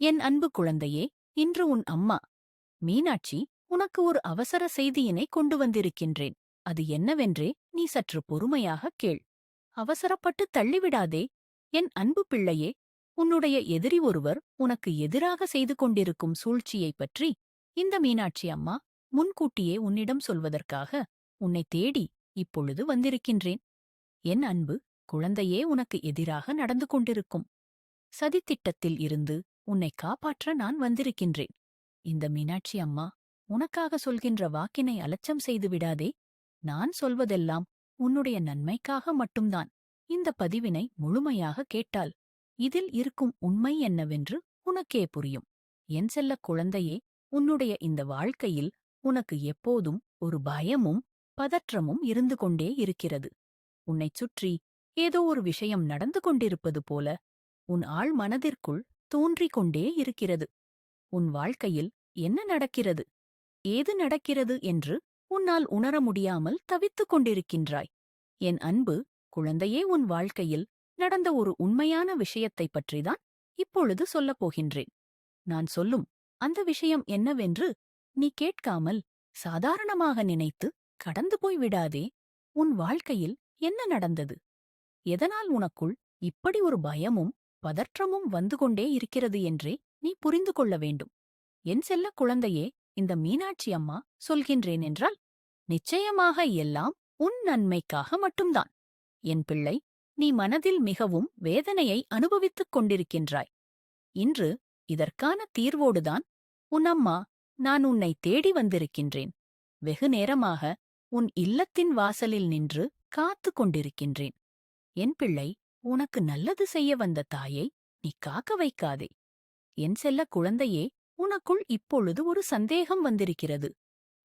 என் அன்பு குழந்தையே இன்று உன் அம்மா மீனாட்சி உனக்கு ஒரு அவசர செய்தியினை கொண்டு வந்திருக்கின்றேன். அது என்னவென்றே நீ சற்று பொறுமையாகக் கேள். அவசரப்பட்டு தள்ளிவிடாதே. என் அன்பு பிள்ளையே உன்னுடைய எதிரி ஒருவர் உனக்கு எதிராக செய்து கொண்டிருக்கும் சூழ்ச்சியைப் பற்றி இந்த மீனாட்சி அம்மா முன்கூட்டியே உன்னிடம் சொல்வதற்காக உன்னை தேடி இப்பொழுது வந்திருக்கின்றேன். என் அன்பு குழந்தையே உனக்கு எதிராக நடந்து கொண்டிருக்கும். சதித்திட்டத்தில் இருந்து உன்னை காப்பாற்ற நான் வந்திருக்கின்றேன். இந்த மீனாட்சி அம்மா உனக்காக சொல்கின்ற வாக்கினை அலட்சம் செய்து விடாதே. நான் சொல்வதெல்லாம் உன்னுடைய நன்மைக்காக மட்டும்தான். இந்த பதிவினை முழுமையாக கேட்டால் இதில் இருக்கும் உண்மை என்னவென்று உனக்கே புரியும். என் செல்ல குழந்தையே உன்னுடைய இந்த வாழ்க்கையில் உனக்கு எப்போதும் ஒரு பயமும் பதற்றமும் இருந்து கொண்டே இருக்கிறது. உன்னைச் சுற்றி ஏதோ ஒரு விஷயம் நடந்து கொண்டிருப்பது போல உன் ஆள் மனதிற்குள் தோன்றிக்கொண்டே இருக்கிறது. உன் வாழ்க்கையில் என்ன நடக்கிறது? ஏது நடக்கிறது என்று உன்னால் உணர முடியாமல் தவித்துக் கொண்டிருக்கின்றாய். என் அன்பு குழந்தையே உன் வாழ்க்கையில் நடந்த ஒரு உண்மையான விஷயத்தைப் பற்றிதான் இப்பொழுது சொல்லப் போகின்றேன். நான் சொல்லும் அந்த விஷயம் என்னவென்று நீ கேட்காமல் சாதாரணமாக நினைத்து கடந்து போய் விடாதே. உன் வாழ்க்கையில் என்ன நடந்தது? எதனால் உனக்குள் இப்படி ஒரு பயமும் பதற்றமும் வந்து கொண்டே இருக்கிறது என்றே நீ புரிந்து கொள்ள வேண்டும். என் செல்ல குழந்தையே இந்த மீனாட்சி அம்மா சொல்கின்றேன் என்றால் நிச்சயமாக எல்லாம் உன் நன்மைக்காக மட்டும்தான். என் பிள்ளை நீ மனதில் மிகவும் வேதனையை அனுபவித்துக் கொண்டிருக்கின்றாய். இன்று இதற்கான தீர்வோடுதான் உன் அம்மா நான் உன்னை தேடி வந்திருக்கின்றேன். வெகு நேரமாக உன் இல்லத்தின் வாசலில் நின்று காத்து கொண்டிருக்கின்றேன். என் பிள்ளை உனக்கு நல்லது செய்ய வந்த தாயை நீ காக்க வைக்காதே. என் செல்ல குழந்தையே உனக்குள் இப்பொழுது ஒரு சந்தேகம் வந்திருக்கிறது.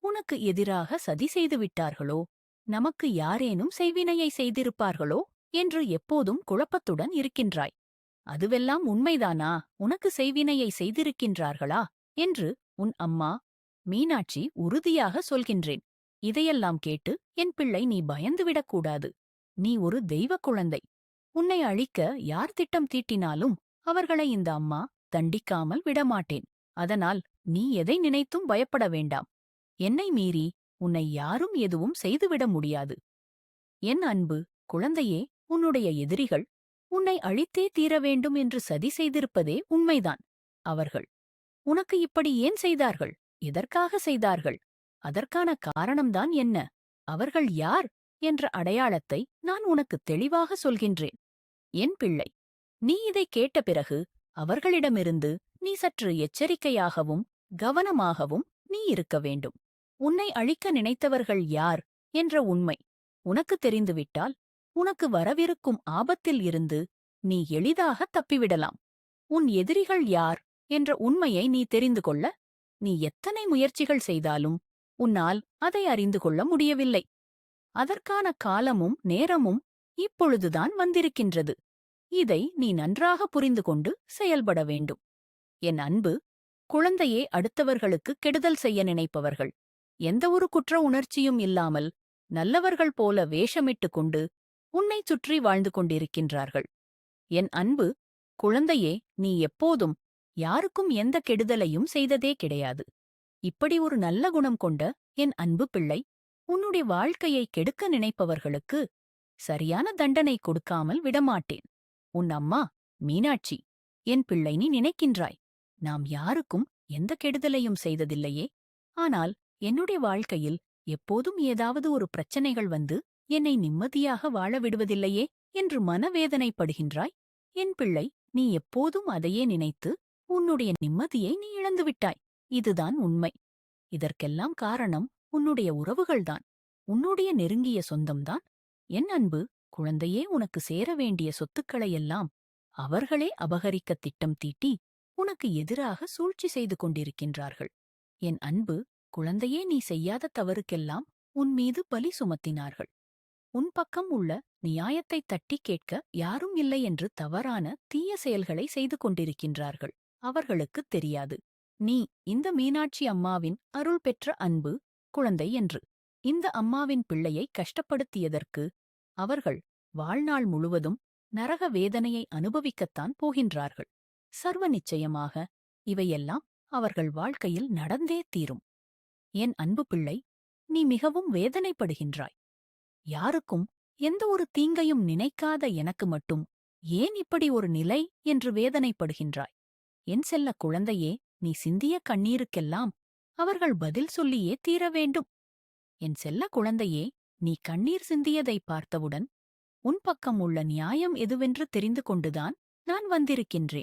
உனக்கு எதிராக சதி செய்து விட்டார்களோ? நமக்கு யாரேனும் செய்வினையை செய்திருப்பார்களோ? என்று எப்போதும் குழப்பத்துடன் இருக்கின்றாய். அதுவெல்லாம் உண்மைதானா? உனக்கு செய்வினையை செய்திருக்கின்றார்களா? என்று உன் அம்மா மீனாட்சி உறுதியாக சொல்கின்றேன். இதையெல்லாம் கேட்டு என் பிள்ளை நீ பயந்துவிடக்கூடாது. நீ ஒரு தெய்வ குழந்தை. உன்னை அழிக்க யார் திட்டம் தீட்டினாலும் அவர்களை இந்த அம்மா தண்டிக்காமல் விடமாட்டேன். அதனால் நீ எதை நினைத்தும் பயப்பட வேண்டாம். என்னை மீறி உன்னை யாரும் எதுவும் செய்துவிட முடியாது. என் அன்பு குழந்தையே உன்னுடைய எதிரிகள் உன்னை அழித்தே தீர வேண்டும் என்று சதி செய்திருப்பதே உண்மைதான். அவர்கள் உனக்கு இப்படி ஏன் செய்தார்கள்? எதற்காக செய்தார்கள்? அதற்கான காரணம்தான் என்ன? அவர்கள் யார்? என்ற அடையாளத்தை நான் உனக்கு தெளிவாக சொல்கின்றேன். என் பிள்ளை நீ இதை கேட்ட பிறகு அவர்களிடமிருந்து நீ சற்று எச்சரிக்கையாகவும் கவனமாகவும் நீ இருக்க வேண்டும். உன்னை அழிக்க நினைத்தவர்கள் யார் என்ற உண்மை உனக்கு தெரிந்துவிட்டால் உனக்கு வரவிருக்கும் ஆபத்தில் இருந்து நீ எளிதாக தப்பிவிடலாம். உன் எதிரிகள் யார் என்ற உண்மையை நீ தெரிந்து கொள்ள நீ எத்தனை முயற்சிகள் செய்தாலும் உன்னால் அதை அறிந்து கொள்ள முடியவில்லை. அதற்கான காலமும் நேரமும் இப்பொழுதுதான் வந்திருக்கின்றது. இதை நீ நன்றாக புரிந்து கொண்டு செயல்பட வேண்டும். என் அன்பு குழந்தையே அடுத்தவர்களுக்கு கெடுதல் செய்ய நினைப்பவர்கள். எந்தவொரு குற்ற உணர்ச்சியும் இல்லாமல் நல்லவர்கள் போல வேஷமிட்டு கொண்டு உன்னைச் சுற்றி வாழ்ந்து கொண்டிருக்கின்றார்கள். என் அன்பு குழந்தையே நீ எப்போதும் யாருக்கும் எந்த கெடுதலையும் செய்ததே கிடையாது. இப்படி ஒரு நல்ல குணம் கொண்ட என் அன்பு பிள்ளை உன்னுடைய வாழ்க்கையை கெடுக்க நினைப்பவர்களுக்கு சரியான தண்டனை கொடுக்காமல் விடமாட்டேன். உன் அம்மா மீனாட்சி என் பிள்ளை நீ நினைக்கின்றாய். நாம் யாருக்கும் எந்த கெடுதலையும் செய்ததில்லையே. ஆனால் என்னுடைய வாழ்க்கையில் எப்போதும் ஏதாவது ஒரு பிரச்சனைகள் வந்து என்னை நிம்மதியாக வாழ விடுவதில்லையே என்று மனவேதனைப்படுகின்றாய். என் பிள்ளை நீ எப்போதும் அதையே நினைத்து உன்னுடைய நிம்மதியை நீ இழந்துவிட்டாய். இதுதான் உண்மை. இதற்கெல்லாம் காரணம் உன்னுடைய உறவுகள்தான் உன்னுடைய நெருங்கிய சொந்தம்தான் என் அன்பு குழந்தையே உனக்கு சேர வேண்டிய சொத்துக்களையெல்லாம் அவர்களே அபகரிக்க திட்டம் தீட்டி உனக்கு எதிராக சூழ்ச்சி செய்து கொண்டிருக்கின்றார்கள். என் அன்பு குழந்தையே நீ செய்யாத தவறுக்கெல்லாம் உன் மீது பலி சுமத்தினார்கள். உன் பக்கம் உள்ள நியாயத்தை தட்டி கேட்க யாரும் இல்லை என்று தவறான தீய செயல்களை செய்து கொண்டிருக்கின்றார்கள். அவர்களுக்குத் தெரியாது. நீ இந்த மீனாட்சி அம்மாவின் அருள் பெற்ற அன்பு குழந்தை என்று. இந்த அம்மாவின் பிள்ளையை கஷ்டப்படுத்தியதற்கு அவர்கள் வாழ்நாள் முழுவதும் நரக வேதனையை அனுபவிக்கத்தான் போகின்றார்கள். சர்வ நிச்சயமாக இவையெல்லாம் அவர்கள் வாழ்க்கையில் நடந்தே தீரும். என் அன்பு பிள்ளை நீ மிகவும் வேதனைப்படுகின்றாய். யாருக்கும் எந்த ஒரு தீங்கையும் நினைக்காத எனக்கு மட்டும் ஏன் இப்படி ஒரு நிலை என்று வேதனைப்படுகின்றாய்? என் செல்ல குழந்தையே நீ சிந்திய கண்ணீருக்கெல்லாம் அவர்கள் பதில் சொல்லியே தீர வேண்டும். என் செல்ல குழந்தையே நீ கண்ணீர் சிந்தியதை பார்த்தவுடன் உன் பக்கம் உள்ள நியாயம் எதுவென்று தெரிந்து கொண்டுதான் நான் வந்திருக்கின்றேன்.